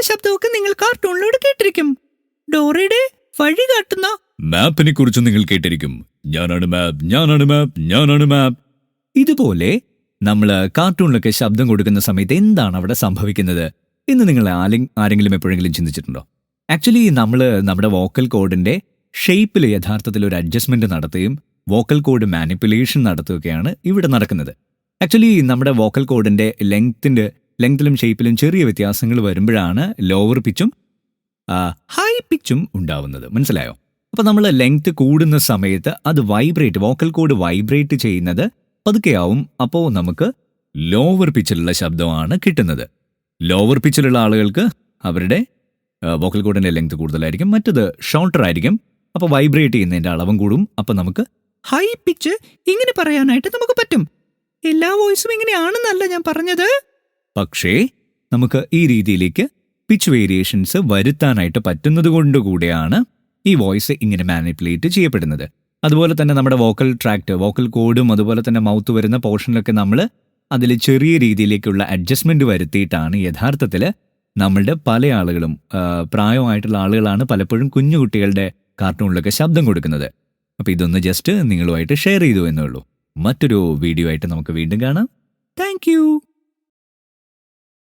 ഇങ്ങനത്തെ ശബ്ദമൊക്കെ നിങ്ങൾ കാർട്ടൂണിലൂടെ കേട്ടിരിക്കും. ഡോറയുടെ വഴി കാട്ടുന്ന മാപ്പിനെ കുറിച്ച് നിങ്ങൾ കേട്ടിരിക്കും. ഞാനാണ് മാപ്പ് ഞാനാണ് മാപ്പ് ഞാനാണ് മാപ്പ്. ഇതുപോലെ നമ്മൾ കാർട്ടൂണിലൊക്കെ ശബ്ദം കൊടുക്കുന്ന സമയത്ത് എന്താണ് അവിടെ സംഭവിക്കുന്നത്? എന്ന് നിങ്ങൾ ആരെങ്കിലും എപ്പോഴെങ്കിലും ചിന്തിച്ചിട്ടുണ്ടോ? ആക്ച്വലി നമ്മൾ നമ്മുടെ വോക്കൽ കോഡിന്റെ ഷേപ്പിൽ യഥാർത്ഥത്തിൽ ഒരു അഡ്ജസ്റ്റ്മെന്റ് നടത്തുകയും വോക്കൽ കോഡ് മാനിപ്പുലേഷൻ നടത്തുകയൊക്കെയാണ് ഇവിടെ നടക്കുന്നത്. ആക്ച്വലി നമ്മുടെ വോക്കൽ കോഡിന്റെ ലെങ്ത്തിന്റെ ലെങ്തിലും ഷേപ്പിലും ചെറിയ വ്യത്യാസങ്ങൾ വരുമ്പോഴാണ് ലോവർ പിച്ചും ഹൈ പിച്ചും ഉണ്ടാവുന്നത്. മനസ്സിലായോ? അപ്പോൾ നമ്മൾ ലെങ്ത് കൂടുന്ന സമയത്ത് അത് വൈബ്രേറ്റ് വോക്കൽ കോഡ് വൈബ്രേറ്റ് ചെയ്യുന്നത് പതുക്കെയാവും അപ്പോൾ നമുക്ക് ലോവർ പിച്ചിലുള്ള ശബ്ദമാണ് കിട്ടുന്നത്. ലോവർ പിച്ചിലുള്ള ആളുകൾക്ക് അവരുടെ വോക്കൽ കോഡിന്റെ ലെങ്ത് കൂടുതലായിരിക്കും. മറ്റത് ഷോർട്ടർ ആയിരിക്കും. അപ്പോൾ വൈബ്രേറ്റ് ചെയ്യുന്നതിന്റെ അളവും കൂടും. അപ്പോൾ നമുക്ക് ഹൈ പിച്ച് ഇങ്ങനെ പറയാനായിട്ട് നമുക്ക് പറ്റും. എല്ലാ വോയിസും ഇങ്ങനെയാണെന്നല്ല ഞാൻ പറഞ്ഞത്. പക്ഷേ നമുക്ക് ഈ രീതിയിലേക്ക് പിച്ച് വേരിയേഷൻസ് വരുത്താനായിട്ട് പറ്റുന്നത് കൊണ്ടുകൂടിയാണ് ഈ വോയിസ് ഇങ്ങനെ മാനിപ്പുലേറ്റ് ചെയ്യപ്പെടുന്നത്. അതുപോലെ തന്നെ നമ്മുടെ വോക്കൽ ട്രാക്ട് വോക്കൽ കോഡും അതുപോലെ തന്നെ മൗത്ത് വരുന്ന പോർഷനിലൊക്കെ നമ്മൾ അതിൽ ചെറിയ രീതിയിലേക്കുള്ള അഡ്ജസ്റ്റ്മെന്റ് വരുത്തിയിട്ടാണ് യഥാർത്ഥത്തിൽ നമ്മളുടെ പല ആളുകളും പ്രായമായിട്ടുള്ള ആളുകളാണ് പലപ്പോഴും കുഞ്ഞു കുട്ടികളുടെ കാർട്ടൂണിലൊക്കെ ശബ്ദം കൊടുക്കുന്നത്. അപ്പോൾ ഇതൊന്ന് ജസ്റ്റ് നിങ്ങളുമായിട്ട് ഷെയർ ചെയ്തു എന്നേ ഉള്ളൂ. മറ്റൊരു വീഡിയോ ആയിട്ട് നമുക്ക് വീണ്ടും കാണാം. താങ്ക്